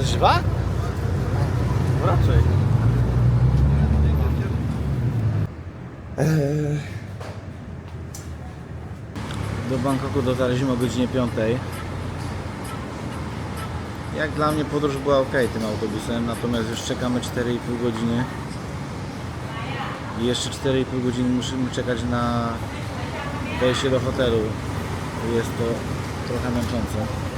jest żywa? Raczej. Do Bangkoku dotarliśmy o godzinie 5. Jak dla mnie podróż była ok tym autobusem, natomiast już czekamy 4,5 godziny. I jeszcze 4,5 godziny musimy czekać na wejście do hotelu. Jest to trochę męczące.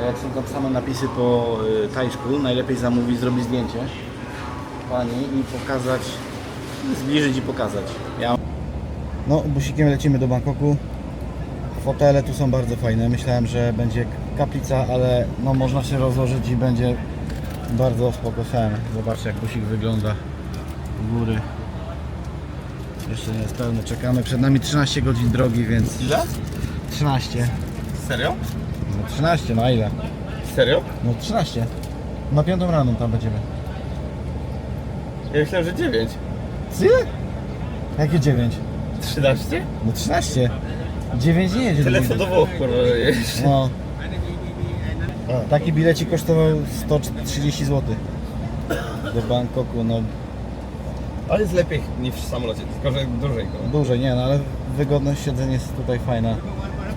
A jak są tam same napisy po y, tajsku, najlepiej zamówić, zrobić zdjęcie pani i pokazać, zbliżyć i pokazać. Ja... No, busikiem lecimy do Bangkoku. Fotele tu są bardzo fajne. Myślałem, że będzie kaplica, ale no można się rozłożyć i będzie bardzo spoko sen. Zobaczcie jak busik wygląda u góry. Jeszcze nie jest pełny. Czekamy. Przed nami 13 godzin drogi, więc Ile? 13. Serio? No 13, no a ile? Serio? No 13. Na piątą rano tam będziemy. Ja myślałem, że 9. Co? Jakie 9? 13? No 13. 9 nie jedzie. Tyle co do Włoch, kurwa, jeść. No. Taki bilecik kosztował 130 zł. Do Bangkoku, no Ale jest lepiej niż w samolocie, tylko że dłużej go. dłużej, nie no, ale wygodność siedzeń jest tutaj fajna.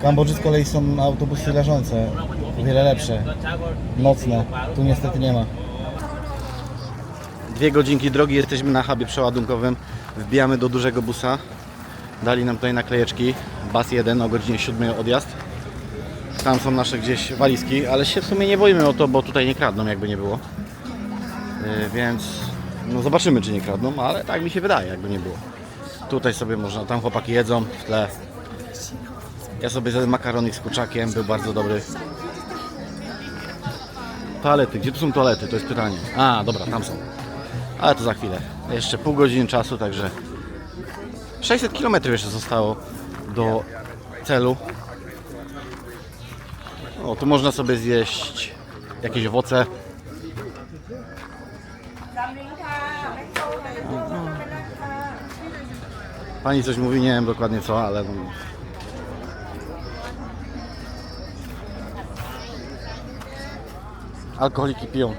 Kambodży z kolei są autobusy leżące, o wiele lepsze, nocne. Tu niestety nie ma. Dwie godzinki drogi, jesteśmy na hubie przeładunkowym. Wbijamy do dużego busa. Dali nam tutaj naklejeczki. Bus 1 o godzinie 7 odjazd. Tam są nasze gdzieś walizki, ale się w sumie nie boimy o to, bo tutaj nie kradną, jakby nie było. Yy, więc no zobaczymy, czy nie kradną, ale tak mi się wydaje, jakby nie było. Tutaj sobie można, tam chłopaki jedzą w tle. Ja sobie zjadłem makaronik z kurczakiem, był bardzo dobry. Toalety, gdzie tu są toalety? To jest pytanie. A, dobra, tam są. Ale to za chwilę. Jeszcze pół godziny czasu, także 600 km jeszcze zostało do celu. O, tu można sobie zjeść jakieś owoce. Pani coś mówi, nie wiem dokładnie co, ale... Alkoholiki piją.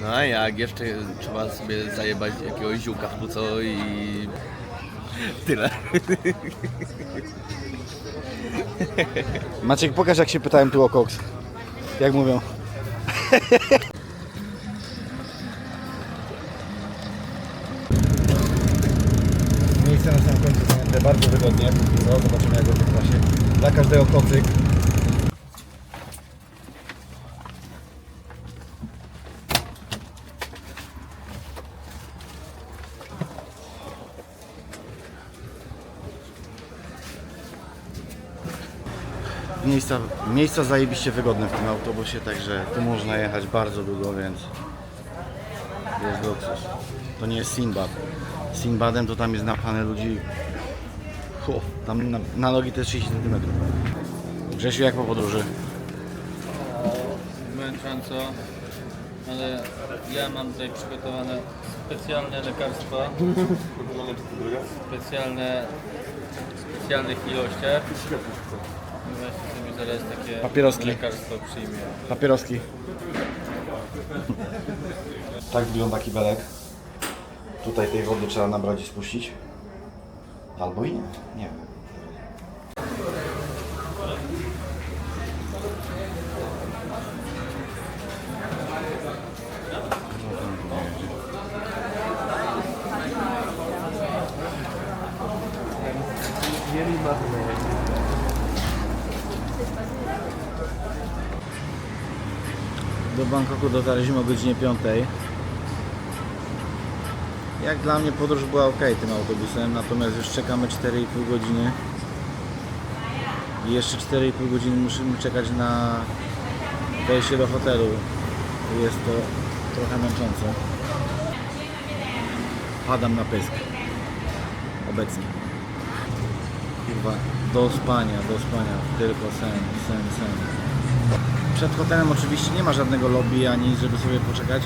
No a jak jeszcze trzeba sobie zajebać jakiegoś ziółka w co i tyle. Maciek, pokaż jak się pytałem tu o koks. Jak mówią. Miejsce na samym końcu zajęte bardzo wygodnie. co. Zobaczymy jak będzie w klasie. Dla każdego kocyk. Miejsca, miejsca zajebiście wygodne w tym autobusie, także tu można jechać bardzo długo, więc jest luksus. To nie jest Sinbad. Sinbadem to tam jest napchane ludzi. Hu, tam na, na nogi to jest 30 cm. Grzesiu, jak po podróży? męcząco, ale ja mam tutaj przygotowane specjalne lekarstwa, specjalne, w specjalnych ilościach. Zaraz takie Papieroski. lekarstwo przyjmie. Papieroski. Tak wygląda kibelek. Tutaj tej wody trzeba nabrać i spuścić. Albo i nie. Nie wiem. Do Bangkoku dotarliśmy o godzinie 5. Jak dla mnie podróż była ok tym autobusem, natomiast już czekamy 4,5 godziny. I jeszcze 4,5 godziny musimy czekać na wejście do hotelu. Jest to trochę męczące. Padam na pysk. Obecnie. Kurwa, do spania, do spania. Tylko sen, sen, sen. Przed hotelem oczywiście nie ma żadnego lobby ani żeby sobie poczekać.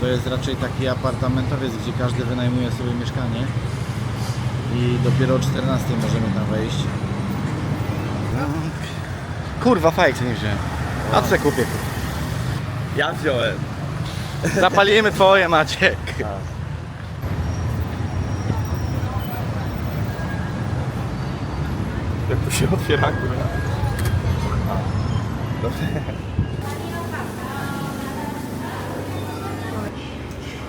To jest raczej taki apartamentowiec, gdzie każdy wynajmuje sobie mieszkanie. I dopiero o 14 możemy tam wejść. Kurwa, fajek nie wziąłem. A co kupię? Ja wziąłem. Zapalimy twoje, Maciek. Jak to się otwiera, kurwa.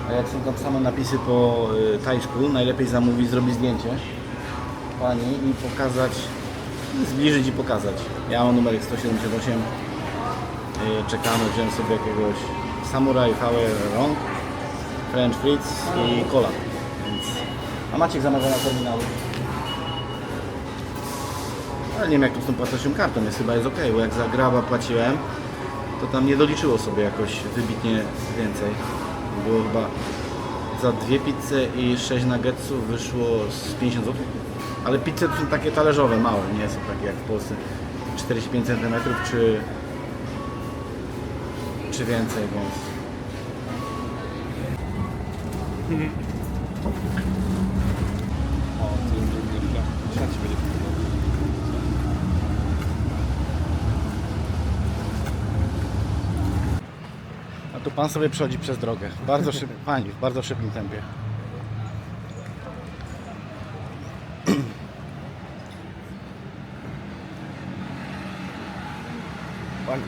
A jak są tam same napisy po y, tajsku, najlepiej zamówić, zrobić zdjęcie pani i pokazać, zbliżyć i pokazać. Ja mam numerek 178. Y, czekamy, wziąłem sobie jakiegoś Samurai Power Rong, French Fritz i Cola. Więc... A Maciek zamawia na terminalu. Ale nie wiem jak to z tą płatnością kartą jest, chyba jest ok, bo jak za graba płaciłem, to tam nie doliczyło sobie jakoś wybitnie więcej. Było chyba za dwie pizze i 6 nuggetsów wyszło z 50 zł. Ale pizze to są takie talerzowe, małe, nie są takie jak w Polsce 45 cm czy, czy więcej, więc O. Trzeba ci będzie tu pan sobie przechodzi przez drogę. Bardzo szyb... Pani, w bardzo szybkim tempie. Pani.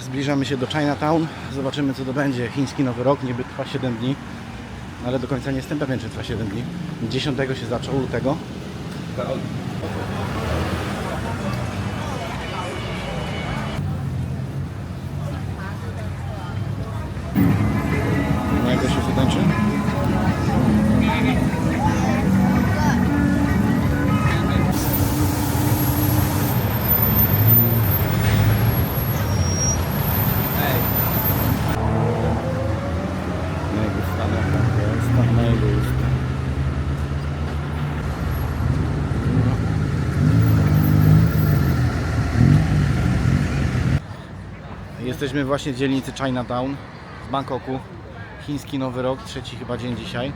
Zbliżamy się do Chinatown. Zobaczymy co to będzie. Chiński Nowy Rok niby trwa 7 dni. Ale do końca nie jestem pewien, czy trwa 7 dni. 10 się zaczął lutego. Jesteśmy właśnie w dzielnicy Chinatown w Bangkoku. Chiński Nowy Rok, trzeci chyba dzień dzisiaj.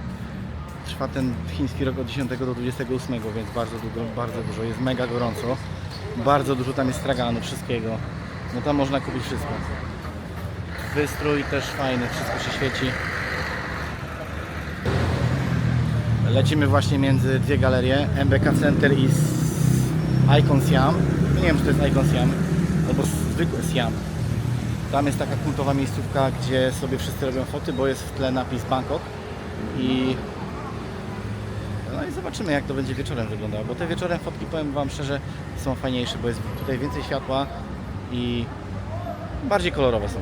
Trwa ten chiński rok od 10 do 28, więc bardzo długo, bardzo dużo. Jest mega gorąco. Bardzo dużo tam jest straganu, wszystkiego. No tam można kupić wszystko. Wystrój też fajny, wszystko się świeci. Lecimy właśnie między dwie galerie, MBK Center i Icon Siam. Nie wiem, czy to jest Icon Siam, albo zwykły Siam. Tam jest taka kultowa miejscówka, gdzie sobie wszyscy robią foty, bo jest w tle napis Bangkok. I no i zobaczymy jak to będzie wieczorem wyglądało, bo te wieczorem fotki powiem Wam szczerze są fajniejsze, bo jest tutaj więcej światła i bardziej kolorowe są.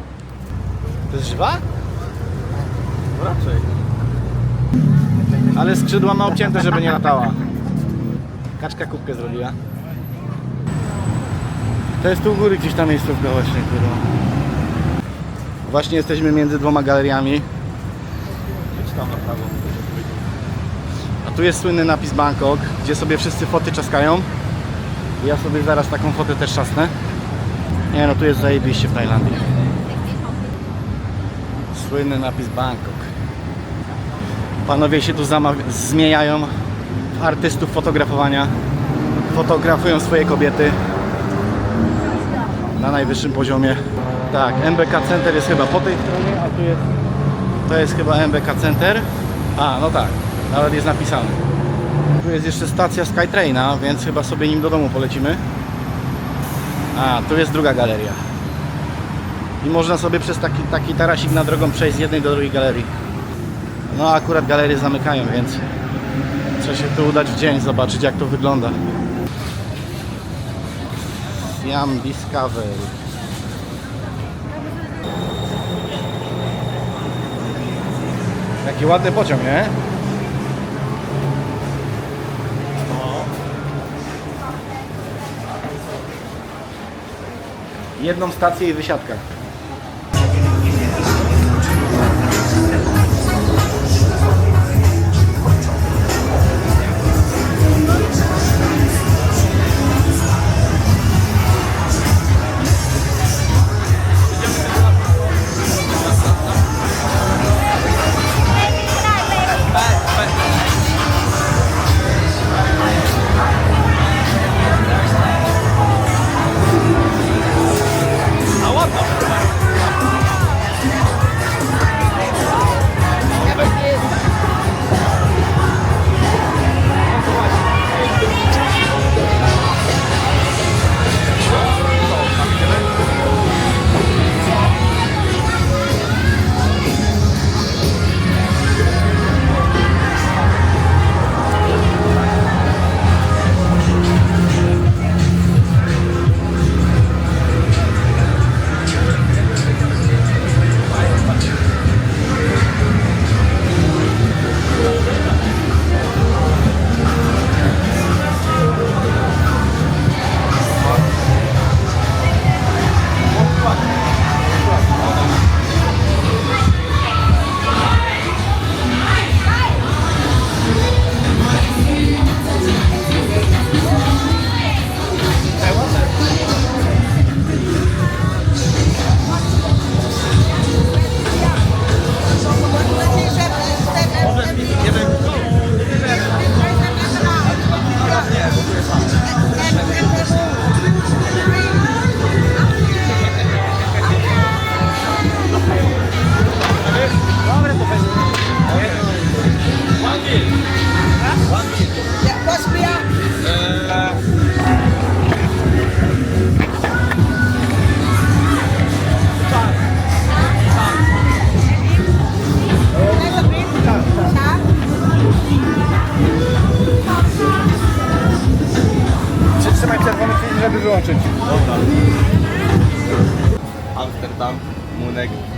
To jest żywa? Raczej. Ale skrzydła ma obcięte, żeby nie latała. Kaczka kubkę zrobiła. To jest tu u góry gdzieś tam miejscówka właśnie, kurwa. Właśnie jesteśmy między dwoma galeriami. A tu jest słynny napis Bangkok, gdzie sobie wszyscy foty czaskają. Ja sobie zaraz taką fotę też czasnę. Nie no, tu jest zajebiście w Tajlandii. Słynny napis Bangkok. Panowie się tu zmieniają w artystów fotografowania. Fotografują swoje kobiety na najwyższym poziomie. Tak, MBK Center jest chyba po tej stronie, a tu jest to jest chyba MBK Center. A, no tak, nawet jest napisane. Tu jest jeszcze stacja Skytraina, więc chyba sobie nim do domu polecimy. A, tu jest druga galeria. I można sobie przez taki, taki tarasik na drogą przejść z jednej do drugiej galerii. No akurat galerie zamykają, więc trzeba się tu udać w dzień, zobaczyć jak to wygląda. Siam Discovery. Jaki ładny pociąg, nie? Jedną stację i wysiadka. like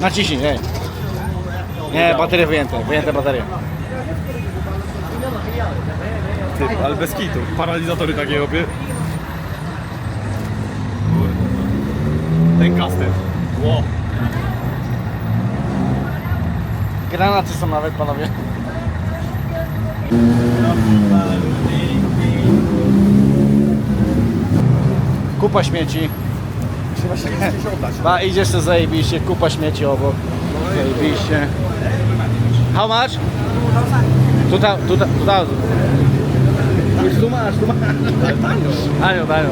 Naciśnij, ej. Nie, baterie wyjęte, wyjęte baterie. Ty, ale bez kitu. Paralizatory takie robię. Ten kastet. Ło. Granaty są nawet, panowie. Kupa śmieci. Oddać. Ba, idziesz to zajebiście, kupa śmieci obok. Zajebiście. How much? Tu ta, tu ta, tu masz, tu masz. Tanio, tanio.